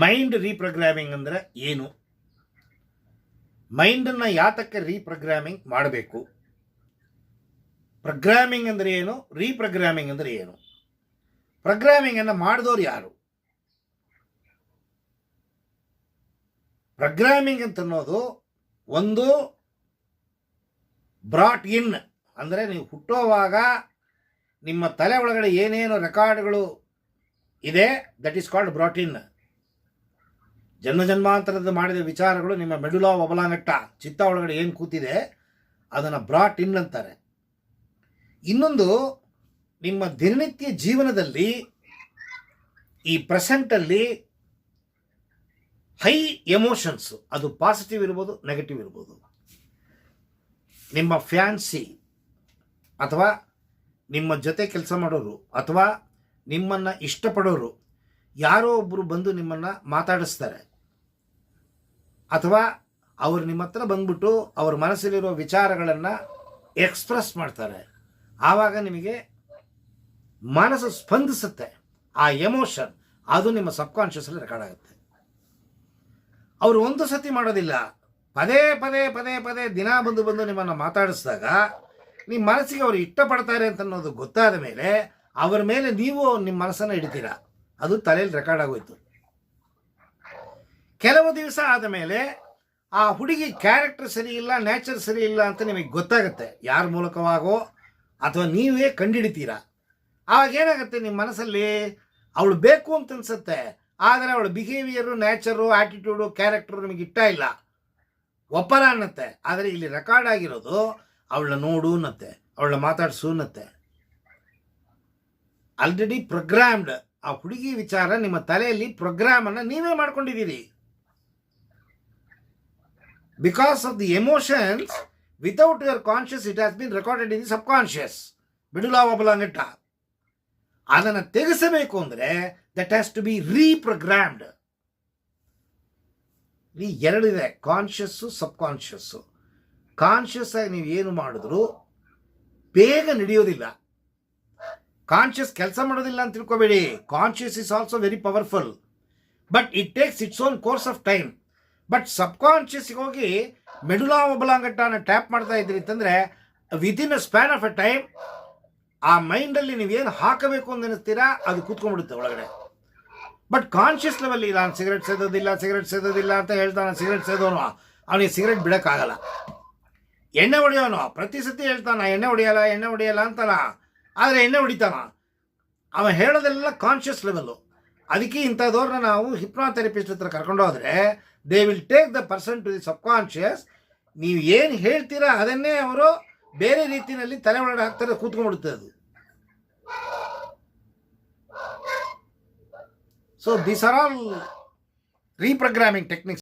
Mind reprogramming ಅಂದರೆ ಏನು? ಮೈಂಡನ್ನು ಯಾತಕ್ಕೆ ರೀಪ್ರೋಗ್ರಾಮಿಂಗ್ ಮಾಡಬೇಕು? ಪ್ರೋಗ್ರಾಮಿಂಗ್ ಅಂದರೆ ಏನು? ರೀಪ್ರೋಗ್ರಾಮಿಂಗ್ ಅಂದರೆ ಏನು? ಪ್ರೋಗ್ರಾಮಿಂಗನ್ನು ಮಾಡಿದವರು ಯಾರು? ಪ್ರೋಗ್ರಾಮಿಂಗ್ ಅಂತ ಅನ್ನೋದು ಒಂದು ಬ್ರಾಟ್ ಇನ್ ಅಂದರೆ ನೀವು ಹುಟ್ಟೋವಾಗ ನಿಮ್ಮ ತಲೆ ಒಳಗಡೆ ಏನೇನು ರೆಕಾರ್ಡ್ಗಳು ಇದೆ that is called brought in ಜನ್ಮ ಜನ್ಮಾಂತರದ ಮಾಡಿದ ವಿಚಾರಗಳು ನಿಮ್ಮ ಮೆಡುಲಾ ಒಬಲಾಂಗಟ್ಟ ಚಿತ್ತ ಒಳಗಡೆ ಏನು ಕೂತಿದೆ, ಅದನ್ನು ಬ್ರಾಟ್ ಇನ್ ಅಂತಾರೆ. ಇನ್ನೊಂದು, ನಿಮ್ಮ ದಿನನಿತ್ಯ ಜೀವನದಲ್ಲಿ ಈ ಪ್ರೆಸೆಂಟಲ್ಲಿ ಹೈ ಎಮೋಷನ್ಸ್, ಅದು ಪಾಸಿಟಿವ್ ಇರ್ಬೋದು, ನೆಗೆಟಿವ್ ಇರ್ಬೋದು. ನಿಮ್ಮ ಫ್ಯಾನ್ಸಿ, ಅಥವಾ ನಿಮ್ಮ ಜೊತೆ ಕೆಲಸ ಮಾಡೋರು, ಅಥವಾ ನಿಮ್ಮನ್ನು ಇಷ್ಟಪಡೋರು, ಯಾರೋ ಒಬ್ಬರು ಬಂದು ನಿಮ್ಮನ್ನು ಮಾತಾಡಿಸ್ತಾರೆ. ಅಥವಾ ಅವರು ನಿಮ್ಮ ಹತ್ರ ಬಂದ್ಬಿಟ್ಟು ಅವ್ರ ಮನಸ್ಸಲ್ಲಿರೋ ವಿಚಾರಗಳನ್ನು ಎಕ್ಸ್ಪ್ರೆಸ್ ಮಾಡ್ತಾರೆ. ಆವಾಗ ನಿಮಗೆ ಮನಸ್ಸು ಸ್ಪಂದಿಸುತ್ತೆ. ಆ ಎಮೋಷನ್ ಅದು ನಿಮ್ಮ ಸಬ್ಕಾನ್ಷಿಯಸಲ್ಲಿ ರೆಕಾರ್ಡ್ ಆಗುತ್ತೆ. ಅವರು ಒಂದು ಸತಿ ಮಾಡೋದಿಲ್ಲ. ಪದೇ ಪದೇ ಪದೇ ಪದೇ ದಿನ ಬಂದು ಬಂದು ನಿಮ್ಮನ್ನು ಮಾತಾಡಿಸಿದಾಗ ನಿಮ್ಮ ಮನಸ್ಸಿಗೆ ಅವರು ಇಷ್ಟಪಡ್ತಾರೆ ಅಂತ ಅನ್ನೋದು ಗೊತ್ತಾದ ಮೇಲೆ ಅವರ ಮೇಲೆ ನೀವು ನಿಮ್ಮ ಮನಸ್ಸನ್ನು ಹಿಡಿತೀರಾ ಅದು ತಲೆಯಲ್ಲಿ ರೆಕಾರ್ಡ್ ಆಗೋಯ್ತು. ಕೆಲವು ದಿವಸ ಆದ ಮೇಲೆ ಆ ಹುಡುಗಿ ಕ್ಯಾರೆಕ್ಟರ್ ಸರಿ ಇಲ್ಲ ನ್ಯಾಚರ್ ಸರಿ ಇಲ್ಲ ಅಂತ ನಿಮಗೆ ಗೊತ್ತಾಗುತ್ತೆ. ಯಾರ ಮೂಲಕವಾಗೋ ಅಥವಾ ನೀವೇ ಕಂಡುಹಿಡಿತೀರಾ ಆವಾಗ ಏನಾಗುತ್ತೆ ನಿಮ್ಮ ಮನಸ್ಸಲ್ಲಿ? ಅವಳು ಬೇಕು ಅಂತ ಅನ್ಸುತ್ತೆ. ಆದರೆ ಅವಳ ಬಿಹೇವಿಯರು ನ್ಯಾಚರು ಆ್ಯಟಿಟ್ಯೂಡು ಕ್ಯಾರೆಕ್ಟರು ನಿಮಗೆ ಇಷ್ಟ ಇಲ್ಲ. ಒಪ್ಪರ ಅನ್ನತ್ತೆ. ಆದರೆ ಇಲ್ಲಿ ರೆಕಾರ್ಡ್ ಆಗಿರೋದು ಅವಳನ್ನ ನೋಡು ಅನ್ನತ್ತೆ. ಅವಳನ್ನ ಮಾತಾಡಿಸು ಅನ್ನತ್ತೆ. ಆಲ್ರೆಡಿ ಪ್ರೋಗ್ರಾಮ್ಡ್ ಆ ಹುಡುಗಿ ವಿಚಾರ ನಿಮ್ಮ ತಲೆಯಲ್ಲಿ ಪ್ರೋಗ್ರಾಮನ್ನು ನೀವೇ ಮಾಡ್ಕೊಂಡಿದ್ದೀರಿ. Because of the emotions without your conscious, it has been recorded in the subconscious. ಬಿಡುಲಾವಬಲಂಗಟ್ಟ ಅದನ್ನು ತೆಗೆಸಬೇಕು ಅಂದರೆ that has to be reprogrammed ಈ ಎರಡಿದೆ ಕಾನ್ಷಿಯಸ್ಸು ಸಬ್ ಕಾನ್ಷಿಯಸ್ಸು ಕಾನ್ಷಿಯಸ್ ಆಗಿ ನೀವು ಏನು ಮಾಡಿದ್ರು ಬೇಗ ನಡೆಯೋದಿಲ್ಲ. ಕಾನ್ಷಿಯಸ್ ಕೆಲಸ ಮಾಡೋದಿಲ್ಲ ಅಂತ ತಿಳ್ಕೊಬೇಡಿ. Conscious is also very powerful but it takes its own course of time but ಸಬ್ ಕಾನ್ಷಿಯಸ್ಗೆ ಹೋಗಿ ಮೆಡುಲಾ ಒಬಲಾಂಗಟ್ಟನ ಟ್ಯಾಪ್ ಮಾಡ್ತಾ ಇದ್ರಿ ಅಂತಂದರೆ within a span of a time ಆ ಮೈಂಡಲ್ಲಿ ನೀವೇನು ಹಾಕಬೇಕು ಅಂತ ಅನಿಸ್ತೀರಾ ಅದು ಕೂತ್ಕೊಂಡ್ಬಿಡುತ್ತೆ ಒಳಗಡೆ. ಬಟ್ ಕಾನ್ಷಿಯಸ್ ಲೆವೆಲ್ ಇಲ್ಲ ನಾನು ಸಿಗರೆಟ್ ಸೇದೋದಿಲ್ಲ ಸಿಗರೆಟ್ ಸೇದೋದಿಲ್ಲ ಅಂತ ಹೇಳ್ತಾನೆ ಸಿಗರೆಟ್ ಸೇದೋನು, ಅವನಿಗೆ ಸಿಗರೆಟ್ ಬಿಡೋಕ್ಕಾಗಲ್ಲ. ಎಣ್ಣೆ ಹೊಡೆಯೋನು, ಪ್ರತಿ ಸತಿ ಹೇಳ್ತಾನ, ಎಣ್ಣೆ ಹೊಡೆಯಲ್ಲ ಎಣ್ಣೆ ಹೊಡೆಯಲ್ಲ ಅಂತಾನ ಆದರೆ ಎಣ್ಣೆ ಹೊಡಿತಾನ. ಅವ ಹೇಳೋದೆಲ್ಲ ಕಾನ್ಷಿಯಸ್ ಲೆವೆಲ್ಲು ಅದಕ್ಕೆ ಇಂಥದವ್ರನ್ನ ನಾವು ಹಿಪ್ನೋಥೆರಪಿಸ್ಟ್ ಹತ್ರ ಕರ್ಕೊಂಡು ಹೋದರೆ they will take the person to the subconscious ನೀವು ಏನು ಹೇಳ್ತೀರಾ ಅದನ್ನೇ ಅವರು ಬೇರೆ ರೀತಿಯಲ್ಲಿ ತಲೆ ಒಳಗಡೆ ಹಾಕ್ತಾರೆ, ಕೂತ್ಕೊಂಡ್ಬಿಡುತ್ತೆ ಅದು. So these are all reprogramming techniques